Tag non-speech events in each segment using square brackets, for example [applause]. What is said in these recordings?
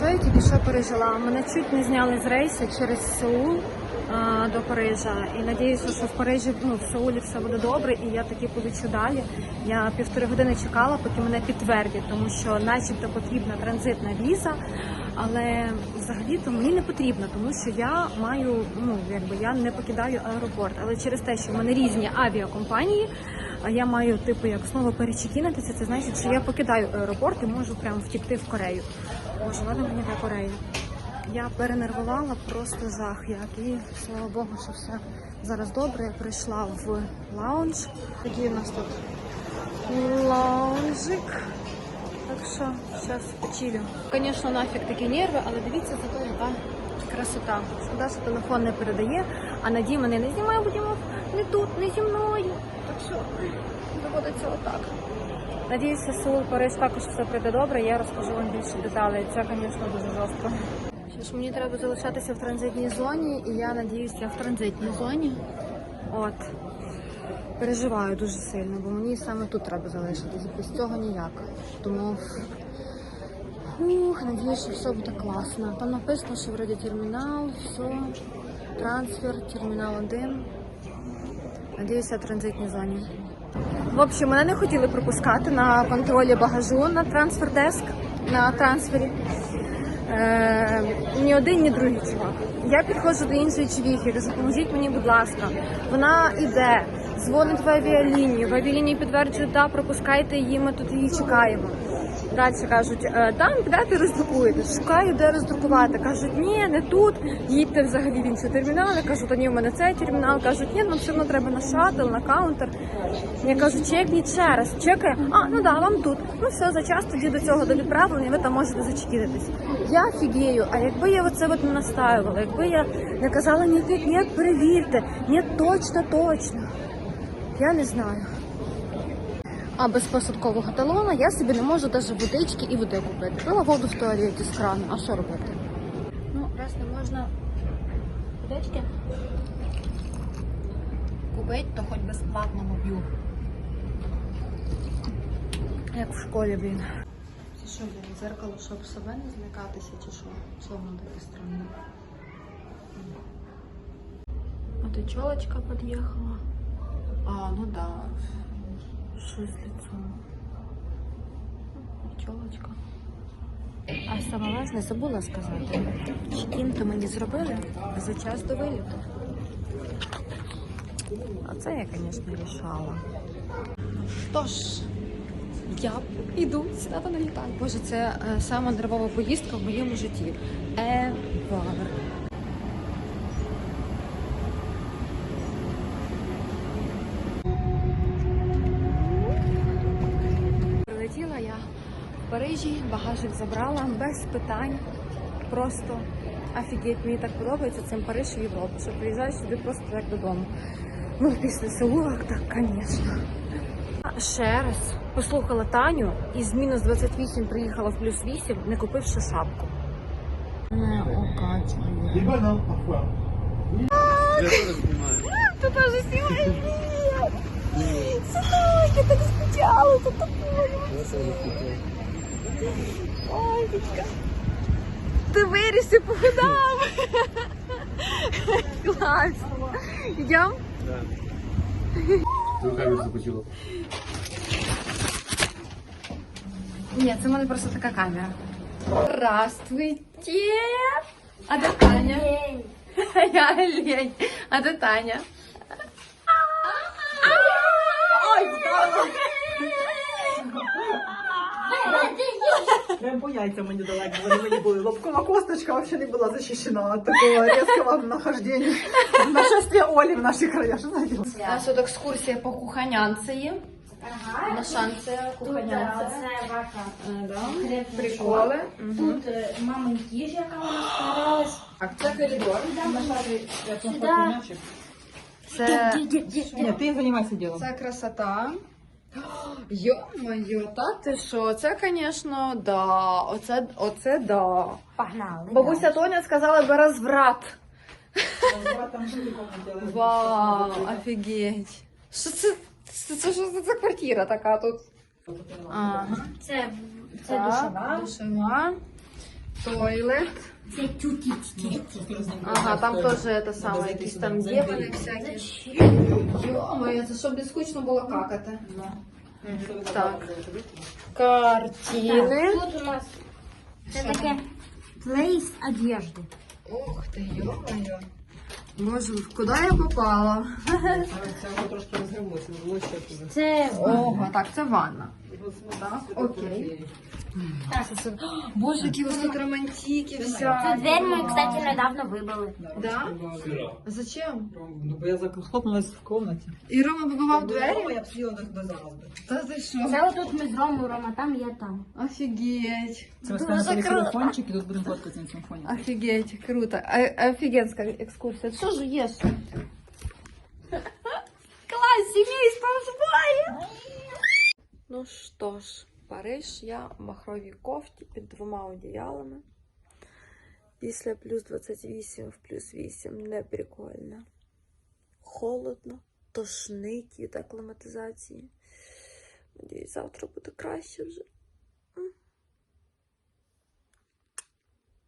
Що я тільки що пережила? Мене чуть не зняли з рейсу через Сеул а, до Парижа. І надіюся, що в Парижі, ну в Сеулі все буде добре, і я таки полечу далі. Я півтори години чекала, поки мене підтвердять, тому що, начебто, потрібна транзитна віза. Але взагалі-то мені не потрібно, тому що я маю, ну якби я не покидаю аеропорт. Але через те, що в мене різні авіакомпанії, а я маю типу як знову перечекінитися, це значить, що я покидаю аеропорт і можу прямо втікти в Корею. Боже, ладно мені для Кореї. Я перенервувала просто жах як. І слава Богу, що все зараз добре. Я прийшла в лаунж. Такий у нас тут лаунжик. Так що зараз почилю. Звісно, нафіг такі нерви, але дивіться зато яка красота. Шкода, що телефон не передає, а Наді мене не знімає, будемо не тут, не зі мною. Так що доводиться отак. Надіюся, Сеул Париж також все прийде добре. Я розкажу вам більше деталей. Це, звісно, дуже жорстко. Що ж, мені треба залишатися в транзитній зоні, і я надіюся, я в транзитній зоні. От. Переживаю дуже сильно, бо мені саме тут треба залишитись. Без цього ніяк. Тому ух, надіюсь, що все буде класно. Там написано, що вроді термінал, все, трансфер, термінал 1. Надіюся, в транзитній зоні. В общем, мене не хотіли пропускати на контролі багажу на трансфер деск, на трансфері. Е, ні один, ні другий чувак. Я підходжу до іншої чувіхи, кажу, мені, будь ласка. Вона йде, дзвонить в авіалінію, в авіалінії підтверджують, да, пропускайте її, ми тут її чекаємо. Далі кажуть, «Е, там підете роздрукуєте. Шукаю, де роздрукувати. Кажуть, ні, не тут. Їдьте взагалі в інший термінал. Я кажу, то ні, в мене цей термінал. Кажуть, ні, нам все одно треба на шатл, на каунтер. Я кажу, чекніть ще раз. Чекає, а ну да, вам тут. Ну все, за час тоді до цього до відправлення, ви там можете зачекітитись. Я фігію, а якби я оце от не настаювала, якби я не казала, ні, ні, перевірте, ні, точно, точно. Я не знаю. А без посадкового талона я собі не можу навіть водички і води купити. Пила воду в туалеті з крану, а що робити? Ну, раз не можна водички купити, то хоч безплатно моб'ю. Як в школі, блін. Це що, блін, зеркало, щоб себе не злякатися, чи що? Воно таке странне? А ти чолочка під'їхала? А, ну да. Що з лицом? Чолочка. А саме важне забула сказати. Чекін то мені зробили за час до виліту. А це я, звісно, рішала. Тож, я йду сідати на літак. Боже, це е, сама нервова поїздка в моєму житті. Ever. Парижі, багажик забрала без питань. Просто офігеть, мені так подобається цим Париж і Європа, що приїжджаєш сюди просто як додому. Ну, після Сеула, так, звісно. Ще раз послухала Таню і з мінус 28 приїхала в плюс 8, не купивши шапку. Не окачує. Либо нам охуенно. Ты тоже снимаешь! Сынок, я так скучала за тобой! Ой, Ти вирісся, похудав! [laughs] Клас! Йдем? Руками запустила. Ні, це в мене просто така камера. Здравствуйте! А де Таня? [laughs] Я лень. А де Таня? Прям по яйцям мені далеко, вони мені були. Лобкова косточка вообще не була захищена від такого різкого нахождения. Нашествие Олі в наші края. Що за діло? У нас тут екскурсія по куханянці. На шанси куханянці. Це вака. Е, да. Приколи. Тут е, мамин їж, яка у нас старалась. Так, це коридор. Сюди. Це, Ні, ти займайся ділом. це красота. [gasps] Йо-моє, та ти що? Це, звісно, да. Оце, оце да. Погнали. Бабуся Тоня сказала би розврат. Вау, офігеть. Що це? Це, це що це за квартира така тут? Ага. Це, це Так, душова. Душова. Тойлет. Це тютічки. Ага, там теж це саме, якісь там демони всякі. Йо-моє, це щоб не скучно було какати. Так. Картини. Тут у нас це таке плейс одежди. Ух ти, йо-моє. Боже, куди я попала? Це трошки розривлося, було ще туди. Це Ого, так, це ванна. Окей. Це все- Боже, які у вас тут романтики Цю всякі. дверь ми, кстати, недавно вибили. Да? Зачем? Ну, бо я захлопнулась в комнаті. І Рома вибивав двері? Я б сиділа до, до зараз. би. Та ти що? Це отут ми з Ромою, Рома там, я там. Офігеть. Це ми Дуже ставимо круто. телефончик і тут будемо фоткатися на телефоні. Офігеть, круто. А, офігенська екскурсія. Що ж єш? Клас, сімейство збає! Ну що ж, Париж я в махровій кофті під двома одіялами. Після плюс 28 в плюс 8 не прикольно. Холодно, тошнить від акліматизації. Надіюсь, завтра буде краще вже.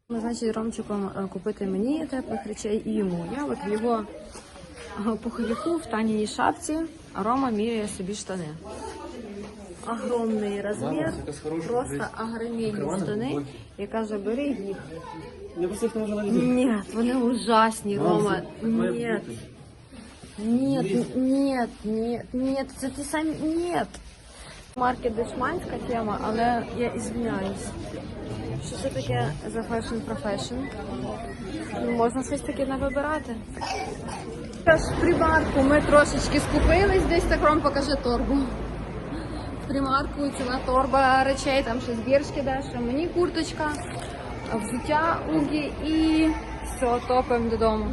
Значить, Ромчиком е, купити мені теплих речей і йому. Я от в його е, пуховику в таній шапці, а Рома міряє собі штани. Огромний розмір, просто огромні штани. І каже, бери їх. Я Ні, вони ужасні, Рома. Ні. Нет, нет, нет, нет, це ти сам нет. Марки дешманська тема, але я ізвиняюсь. Що це таке за профешн? Ну, можна щось таке не вибирати. Тож в примарку ми трошечки скупились, десь так Ром покаже торбу. Примарку ціла торба речей, там ще збіршки дещо, мені курточка, взуття угі і все, топаємо додому.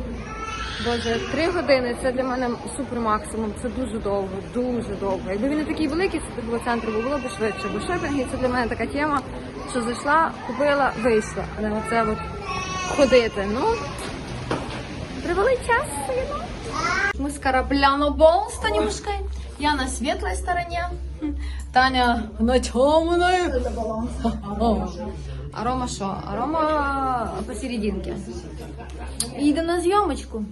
Боже, три години це для мене супер максимум. Це дуже довго, дуже довго. Якби він не такий великий, це було центру, було б швидше. Бо шопінги це для мене така тема, що зайшла, купила, вийшла. А не оце от ходити. Ну, привели час. Мы с корабля на с Танюшкой. Я на светлой стороне. Таня на темной. А Рома що? А Рома посерединке. Їде на зйомочку.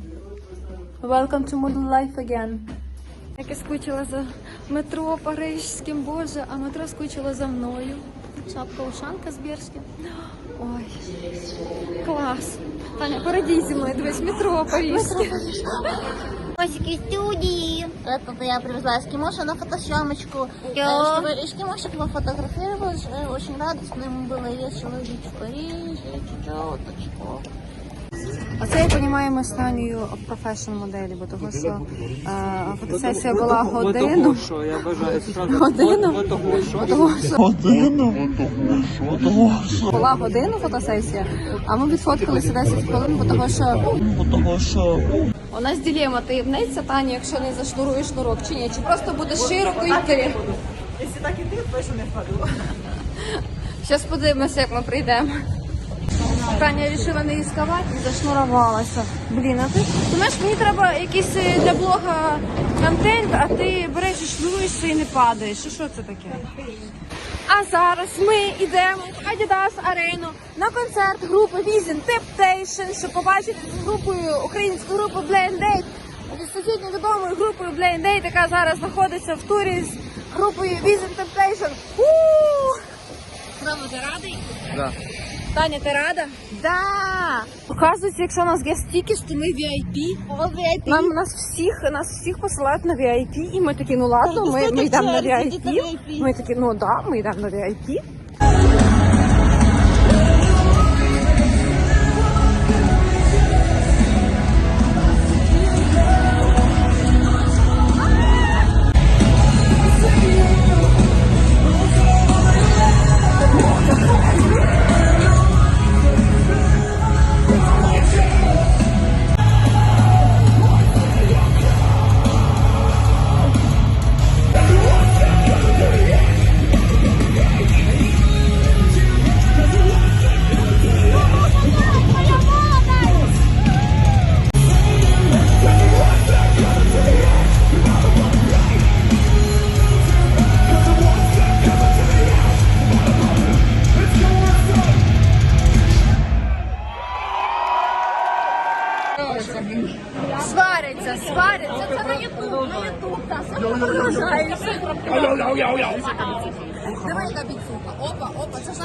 Welcome to modern life again. Як я скучила за метро парижським, боже, а метро скучило за мною. Шапка ушанка з Бірським. Ой, клас. Таня, порадій зі мною, дивись, метро парижське. Осики студии. Это я привезла эскимоша на фотосъемочку. Э, Чтобы эскимошек пофотографировали. Э, Очень радостно ему было весело жить в Париже. Чечеточку. Оце я розумію ми з Танею професіон моделі, бо того, що е, фотосесія була годину. [laughs] що я бажаю сразу. Годину? От того, що. Того, що була годину фотосесія, а ми відфоткалися 10 хвилин, бо того, що у нас дилема таємниця, Таня, якщо не зашнуруєш шнурок чи ні, чи просто буде широко йти. Якщо так іти, точно не впаду. Зараз подивимося, як ми прийдемо. Таня вирішила не ризикувати і зашнурувалася. Блін, а ти знаєш, мені треба якийсь е, для блога контент, а ти береш і шнуруєшся і не падаєш. Що, що це таке? А зараз ми йдемо в Adidas Арену на концерт групи Vision Temptation, щоб побачити з групою українську групу Blind Date. Всесвітньо відомою групою Blind Date, яка зараз знаходиться в турі з групою Vision Temptation. у Рома, ти радий? Да. Таня, ти рада? Да! Оказується, якщо у нас є стікіс, то ми VIP. Нам нас всіх, нас всіх посилають на VIP, і ми такі, ну ладно, ми, ми йдемо на VIP. Ми такі, ну да, ми йдемо на VIP.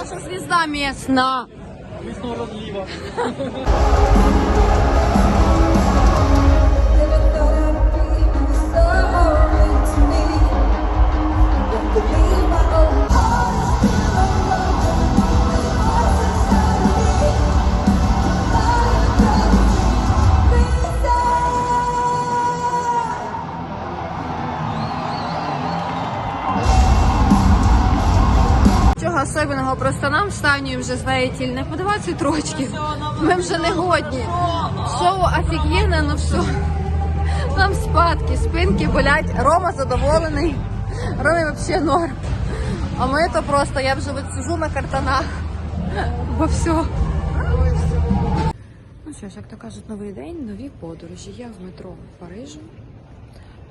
Опа, звезда ж наша звізда вже знаєте, не по 20 років. Ми вже не годні. Шоу офігенне, ну все. Нам спадки, спинки болять. Рома задоволений. Ромі взагалі норм. А ми то просто, я вже от сижу на картонах. Бо все. Ну що ж, як то кажуть, новий день, нові подорожі. Я в метро в Парижі.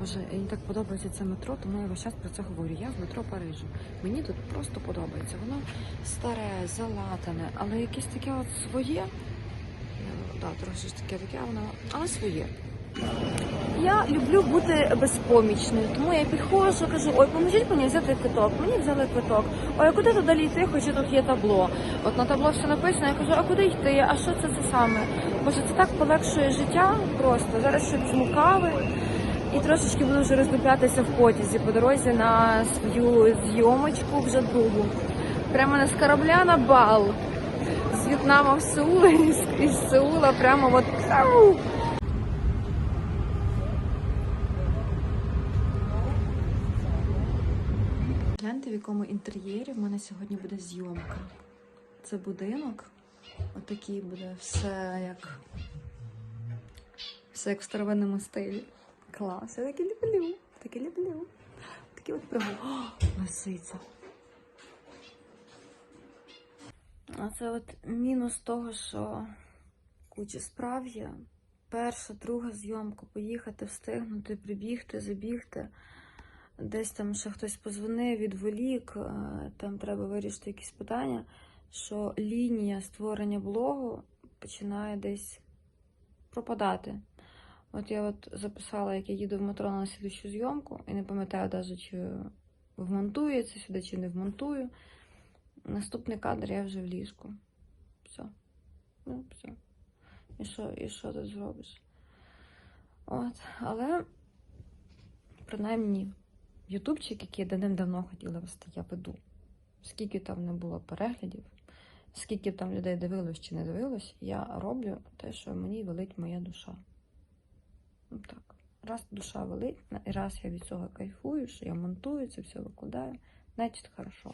Боже, мені так подобається це метро, тому я весь час про це говорю. Я в метро Парижу. Мені тут просто подобається. Воно старе, залатане, але якесь таке от своє. Так, трошки таке таке, воно, але своє. Я люблю бути безпомічною, тому я підходжу, кажу, ой, поможіть мені взяти квиток. Мені взяли квиток. Ой, а куди туди йти, хоча тут є табло. От на табло все написано, я кажу, а куди йти? А що це це саме? Боже, це так полегшує життя просто. Зараз ще візьму і трошечки буду вже роздуплятися в потязі по дорозі на свою зйомочку вже другу. Прямо не з корабля на бал. З В'єтнама в Сеул [laughs] і з- із Сеула прямо от. Гляньте, в якому інтер'єрі в мене сьогодні буде зйомка. Це будинок. Отакий буде все як. Все як в старовинному стилі. Клас, я таке люблю. Таке люблю. Такі от пригоди. О, лисиця. А це от мінус того, що куча справ є. Перша, друга зйомка, поїхати, встигнути, прибігти, забігти. Десь там ще хтось позвонив, відволік, е, там треба вирішити якісь питання, що лінія створення блогу починає десь пропадати. От я от записала, як я їду в метро на слідчу зйомку, і не пам'ятаю навіть, чи вмонтую це сюди, чи не вмонтую. Наступний кадр я вже в ліжку. Все. Ну, все. І що, і що ти зробиш? От, але принаймні ютубчик, який я давним-давно хотіла вести, я веду. Скільки там не було переглядів, скільки там людей дивилось чи не дивилось, я роблю те, що мені велить моя душа. Ну так. Раз душа велить, і раз я від цього кайфую, що я монтую це все викладаю, значить хорошо.